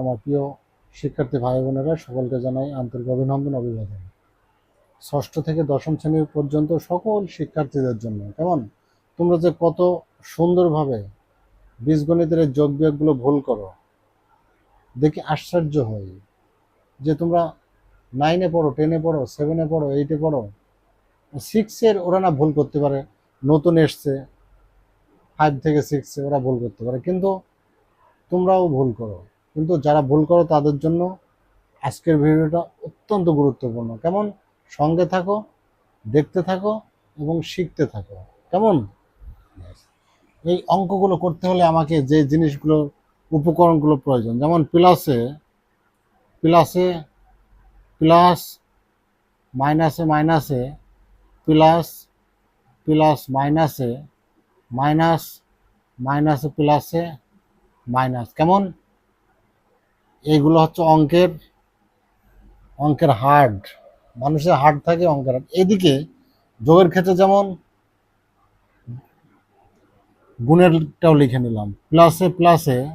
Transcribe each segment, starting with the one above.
আমার প্রিয় শিক্ষার্থী ভাই বোনেরা, সকলকে জানাই আন্তরিক অভিনন্দন, অভিবাদন। ষষ্ঠ থেকে দশম শ্রেণি পর্যন্ত সকল শিক্ষার্থীদের জন্য, কেমন? তোমরা যে কত সুন্দরভাবে বীজগণিতের যোগ বিয়োগগুলো ভুল করো, দেখি আশ্চর্য হই। যে তোমরা নাইনে পড়ো টেনে পড়ো সেভেনে পড়ো এইটে পড়ো সিক্সের ওরা না ভুল করতে পারে। নতুন এসছে ফাইভ থেকে সিক্সে ওরা ভুল করতে পারে। কিন্তু তোমরাও ভুল করো। কিন্তু যারা ভুল করো তাদের জন্য আজকের ভিডিওটা অত্যন্ত গুরুত্বপূর্ণ। কেমন? সঙ্গে থাকো, দেখতে থাকো এবং শিখতে থাকো। কেমন? এই অঙ্কগুলো করতে হলে আমাকে যে জিনিসগুলো, উপকরণগুলো প্রয়োজন। যেমন প্লাসে প্লাসে প্লাস মাইনাসে মাইনাসে প্লাস প্লাস মাইনাসে মাইনাস মাইনাসে প্লাসে মাইনাস কেমন? এইগুলো হচ্ছে অঙ্কের অঙ্কের হার্ড। মানুষের হার্ড থাকে অঙ্কের হার্ড। এদিকে যোগের ক্ষেত্রে যেমন গুণেরটাও লিখে নিলাম। প্লাসে প্লাসে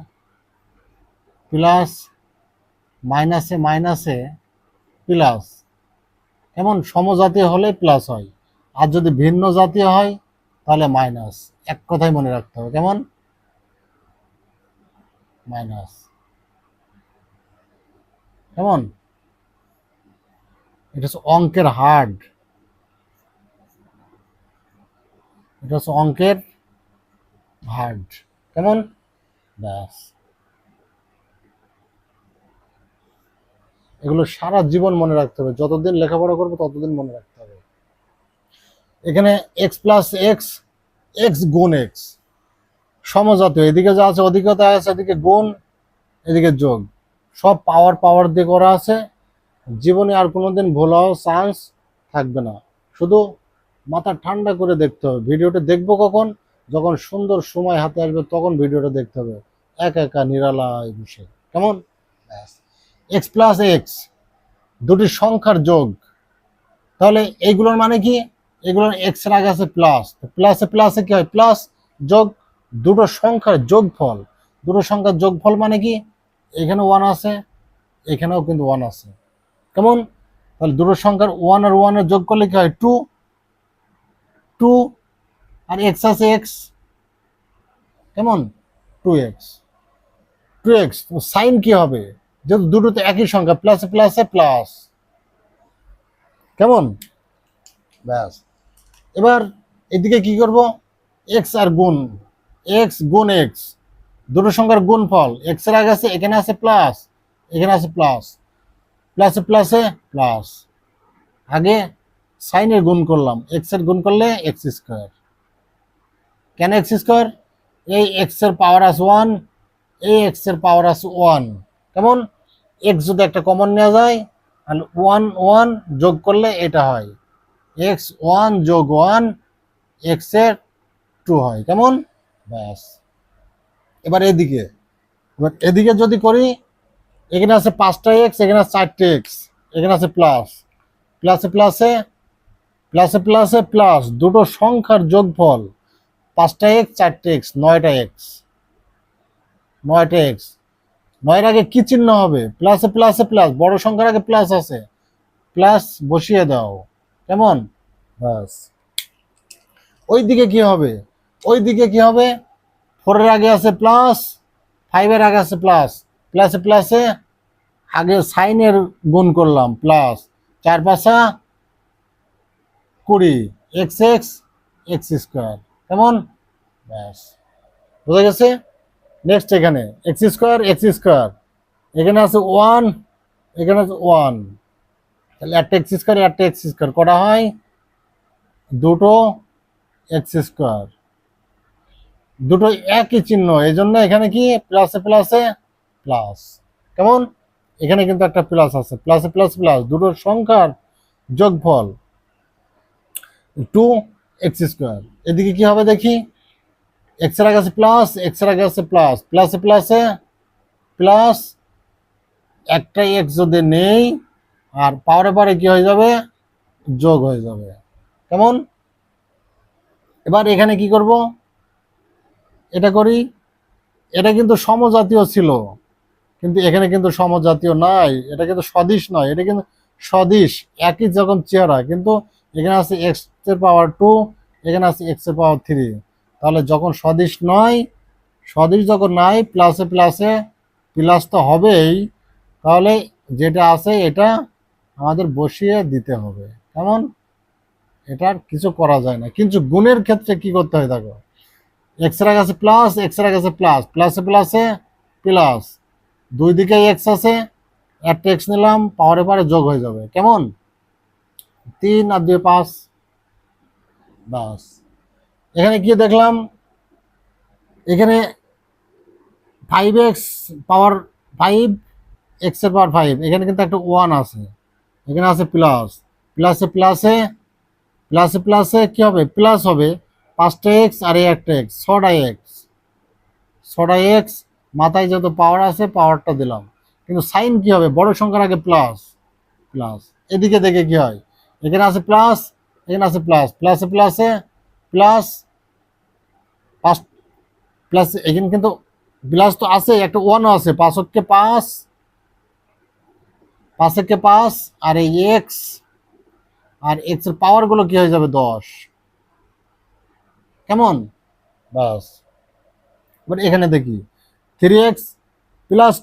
প্লাস, মাইনাসে মাইনাসে প্লাস। এমন সমজাতীয় হলে প্লাস হয়। আর যদি ভিন্ন জাতীয় হয়, তাহলে মাইনাস। এক কথাই মনে রাখতে হবে। কেমন? মাইনাস। কেমন? এটা হচ্ছে অঙ্কের হার্ড। এটা হচ্ছে অঙ্কের হার্ড। কেমন? ব্যাস। এগুলো সারা জীবন মনে রাখতে হবে। যতদিন লেখাপড়া করব, ততদিন মনে রাখতে হবে। এখানে এক্স প্লাস এক্স এক্স গুণ এক্স সমজাতীয়। এদিকে যা আছে, অধিকতা আছে, এদিকে গুণ, এদিকে যোগ। সব পাওয়ার পাওয়ার দিয়ে করা আছে। জীবনে আর কোনোদিন ভুল হওয়ার চান্স থাকবে না। শুধু মাথা ঠান্ডা করে দেখতে হবে। ভিডিওটা দেখব কখন? যখন সুন্দর সময় হাতে আসবে তখন ভিডিওটা দেখতে হবে। একা একা নিরালায় বসে কেমন? এক্স প্লাস এক্স দুটি সংখ্যার যোগ। তাহলে এইগুলোর মানে কি? এগুলোর এক্সের আগে আছে প্লাস প্লাসে প্লাসে কি হয়? প্লাস যোগ দুটো সংখ্যার যোগফল। দুটো সংখ্যার যোগফল মানে কি? এখানে ওয়ান আছে, এখানেও কিন্তু ওয়ান আছে। কেমন? তাহলে দুটো সংখ্যার ওয়ান আর ওয়ানের যোগ করলে কি হয়? টু টু আর এক্স আছে এক্স কেমন? Two x two x sign কি হবে? যেহেতু দুটোতে একই সংখ্যা প্লাসে প্লাসে প্লাস কেমন? ব্যাস। এবার এদিকে কি করব? এক্স আর গুণ এক্স গুণ এক্স দুটো সংখ্যার গুণ ফল এক্সের আগে আছে, এখানে আছে প্লাস এখানে আছে প্লাস প্লাসে প্লাসে প্লাস আগে সাইনের গুণ করলাম এক্সের গুণ করলে এক্স স্কোয়ার কেন এক্স স্কোয়ার এই এক্সের পাওয়ার আছে ওয়ান এই এক্সের পাওয়ার আছে ওয়ান কেমন? এক্স যদি একটা কমন নেওয়া যায়, তাহলে ওয়ান ওয়ান যোগ করলে এটা হয়। এক্স ওয়ান যোগ ওয়ান এক্সের টু হয়। কেমন? ব্যাস। এবার এদিকে। এবার এদিকে যদি করি, এখানে আছে পাঁচটা এক্স এখানে আছে চারটে এক্স এখানে আছে প্লাস প্লাসে প্লাসে প্লাসে প্লাসে প্লাস দুটো সংখ্যার যোগফল পাঁচটা এক্স চারটে এক্স নয়টা এক্স নয়টা এক্স নয়ের আগে কি চিহ্ন হবে? প্লাসে প্লাসে প্লাস বড় সংখ্যার আগে প্লাস আছে। প্লাস বসিয়ে দাও। কেমন? ব্যাস। ওই দিকে কি হবে? ওই দিকে কি হবে? ফোরের আগে আছে প্লাস ফাইভের আগে আছে প্লাস প্লাসে প্লাসে আগে সাইনের গুণ করলাম প্লাস চার পাঁচা কুড়ি এক্স এক্স এক্স স্কোয়ার কেমন? ব্যাস, বোঝা গেছে? নেক্সট এখানে এক্স স্কোয়ার এক্স স্কোয়ার এখানে আছে ওয়ান এখানে আছে ওয়ান তাহলে একটা এক্স স্কোয়ার একটা এক্স স্কোয়ার করা হয়? দুটো এক্স স্কোয়ার দুটো একই চিহ্ন এই জন্য এখানে কি প্লাসে প্লাসে প্লাস কেমন? এখানে কিন্তু একটা প্লাস আছে প্লাসে প্লাস প্লাস দুটোর সংখ্যার যোগফল টু এক্স স্কোয়ার এদিকে কি হবে দেখি? এক্সের আগে প্লাস এক্সের আগে প্লাস প্লাসে প্লাসে প্লাস একটা এক্স যদি নেই, আর পাওয়ারে পারে কি হয়ে যাবে? যোগ হয়ে যাবে। কেমন? এবার এখানে কি করব? এটা করি, এটা কিন্তু সমজাতীয় ছিল, কিন্তু এখানে কিন্তু সমজাতীয় নাই, এটা কিন্তু সদিশ নয়, এটা কিন্তু সদিশ একই যখন চেহারা, কিন্তু এখানে আছে এক্সের পাওয়ার টু এখানে আছে এক্সের পাওয়ার থ্রি তাহলে যখন সদিশ নয় সদিশ যখন নাই প্লাসে প্লাসে প্লাস তো হবেই, তাহলে যেটা আছে এটা আমাদের বসিয়ে দিতে হবে, কেমন? এটার কিছু করা যায় না, কিন্তু গুণের ক্ষেত্রে কি করতে হয় দেখো এক্সের কাছে প্লাস এক্সের কাছে প্লাস প্লাসে প্লাসে প্লাস দুই দিকে এক্স আছে, একটা এক্স নিলাম পাওয়ারে পারে যোগ হয়ে যাবে। কেমন? তিন আর দুই পাঁচ। বাস এখানে কি দেখলাম, এখানে ফাইভ এক্স পাওয়ার ফাইভ এক্সের পাওয়ার ফাইভ এখানে কিন্তু একটা ওয়ান আছে। এখানে আছে প্লাস প্লাসে প্লাসে প্লাসে প্লাসে কি হবে? প্লাস হবে। পাঁচটা এক্স আর একটা এক্স ছটা এক্স ছটা এক্স মাথায় যত পাওয়ার আছে পাওয়ারটা দিলাম। কিন্তু সাইন কি হবে? বড় সংখ্যার আগে প্লাস প্লাস এদিকে দেখে কি হয়? এখানে আছে প্লাস এখানে আছে প্লাস প্লাসে প্লাসে প্লাস পাঁচ প্লাস এখানে কিন্তু প্লাস তো আছে একটা ওয়ানও আছে। পাঁচ পাঁচ পাঁচ একে পাঁচ, আর এই এক্স আর এক্সের পাওয়ার কি হয়ে যাবে? দশ। কেমন? বাস। এবার এখানে দেখি three x plus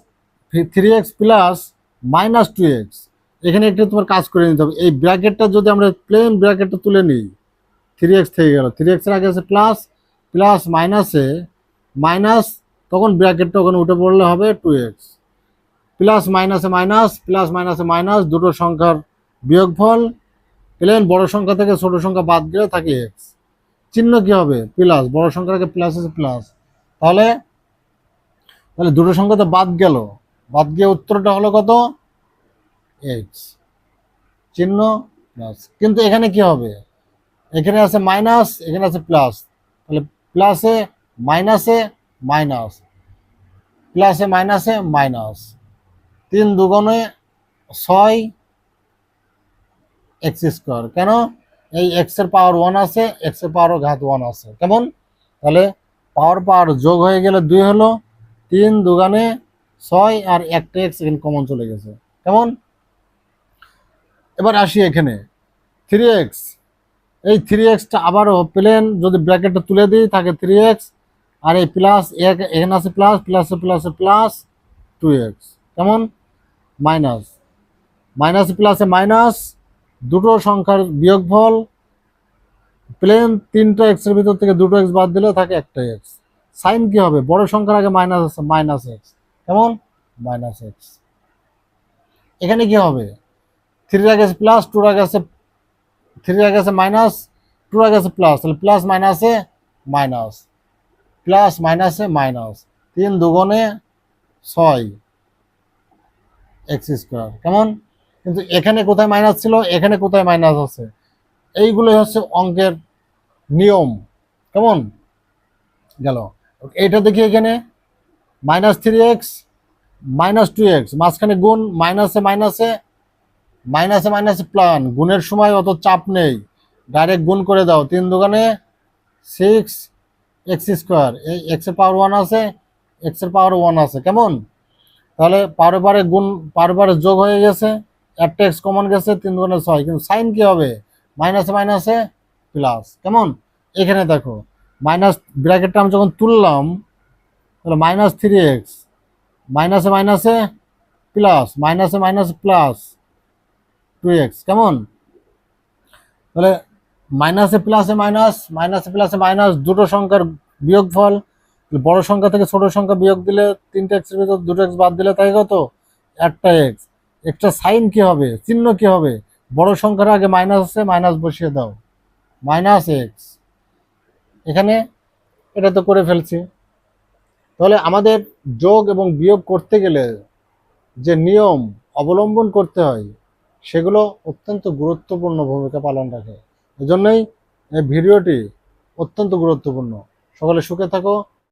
three x plus minus two x এখানে একটু তোমার কাজ করে নিতে হবে। এই ব্র্যাকেটটা যদি আমরা প্লেন ব্র্যাকেটটা তুলে নিই থ্রি এক্স থেকে গেল। থ্রি এক্সের আগে আছে প্লাস প্লাস মাইনাসে মাইনাস তখন ব্র্যাকেটটা ওখানে উঠে পড়লে হবে টু এক্স প্লাস মাইনাসে মাইনাস প্লাস মাইনাসে মাইনাস দুটো সংখ্যার বিয়োগফল। প্লেন বড় সংখ্যা থেকে ছোট সংখ্যা বাদ গেলে থাকে এক্স চিহ্ন কি হবে? প্লাস বড় সংখ্যার আগে প্লাস আছে প্লাস তাহলে তাহলে দুটো সংখ্যা তো বাদ গেল। বাদ গিয়ে উত্তরটা হলো কত? এক্স চিহ্ন প্লাস কিন্তু এখানে কি হবে? এখানে আছে মাইনাস এখানে আছে প্লাস তাহলে প্লাসে মাইনাসে মাইনাস প্লাসে মাইনাসে মাইনাস তিন দুগুণে ছয় এক্স স্কোয়ার কেন? এই এক্সের পাওয়ার ওয়ান আছে এক্সের পাওয়ার ঘাত ওয়ান আছে। কেমন? তাহলে পাওয়ার পাওয়ার যোগ হয়ে গেলে দুই হলো তিন দোকানে ছয় আর একটা এক্স এখানে কমন চলে গেছে। কেমন? এবার আসি এখানে। থ্রি এক্স এই থ্রি এক্সটা আবারও প্লেন, যদি ব্র্যাকেটটা তুলে দিই, থাকে থ্রি এক্স আর এই প্লাস এক, এখানে আছে প্লাস প্লাসে প্লাসে প্লাস টু এক্স কেমন? মাইনাস মাইনাস প্লাসে মাইনাস দুটো সংখ্যার বিয়োগফল প্লেন তিনটা এক্সের ভিতর থেকে দুটো এক্স বাদ দিলে থাকে একটা এক্স সাইন কি হবে? বড় সংখ্যার আগে মাইনাস আছে মাইনাস এক্স কেমন? মাইনাস এক্স এখানে কি হবে? থ্রির আগে আছে প্লাস টুর আগে আছে থ্রির আগে আছে মাইনাস টুর আগে আছে প্লাস তাহলে প্লাস মাইনাসে মাইনাস প্লাস মাইনাসে মাইনাস তিন দুগুণে ছয়। এক্স স্কোয়ার কেমন? কিন্তু এখানে কোথায় মাইনাস ছিল, এখানে কোথায় মাইনাস আছে? এইগুলোই হচ্ছে অঙ্কের নিয়ম। কেমন? গেল। এইটা দেখি এখানে। Minus three x minus two x মাঝখানে গুণ মাইনাসে মাইনাসে মাইনাসে মাইনাসে প্লান গুণের সময় অত চাপ নেই। ডাইরেক্ট গুণ করে দাও। তিন দোকানে সিক্স এক্স স্কোয়ার এই এক্সের পাওয়ার ওয়ান আছে এক্সের পাওয়ার ওয়ান আছে। কেমন? তাহলে পারে পারে গুণ, পারে পারে যোগ হয়ে গেছে। একটা এক্স কমন গেছে, তিন দুগুণে ছয়। কিন্তু সাইন কি হবে? মাইনাসে মাইনাসে প্লাস কেমন? এখানে দেখো মাইনাস ব্র্যাকেটটা আমি যখন তুললাম, তাহলে মাইনাস থ্রি এক্স মাইনাসে মাইনাসে প্লাস মাইনাসে মাইনাসে প্লাস টু এক্স কেমন? তাহলে মাইনাসে প্লাসে মাইনাস মাইনাসে প্লাসে মাইনাস দুটো সংখ্যার বিয়োগফল বড় সংখ্যা থেকে ছোট সংখ্যা বিয়োগ দিলে তিনটে এক্সের ভিতর দুটো এক্স বাদ দিলে তাই কত? একটা এক্স একটা সাইন কি হবে? চিহ্ন কি হবে? বড় সংখ্যার আগে মাইনাস আছে, মাইনাস বসিয়ে দাও। Minus x. এখানে এটা তো করে ফেলছি। তাহলে আমাদের যোগ এবং বিয়োগ করতে গেলে যে নিয়ম অবলম্বন করতে হয়, সেগুলো অত্যন্ত গুরুত্বপূর্ণ ভূমিকা পালন রাখে। এজন্যই এই ভিডিওটি অত্যন্ত গুরুত্বপূর্ণ। সকলে সুখে থাকো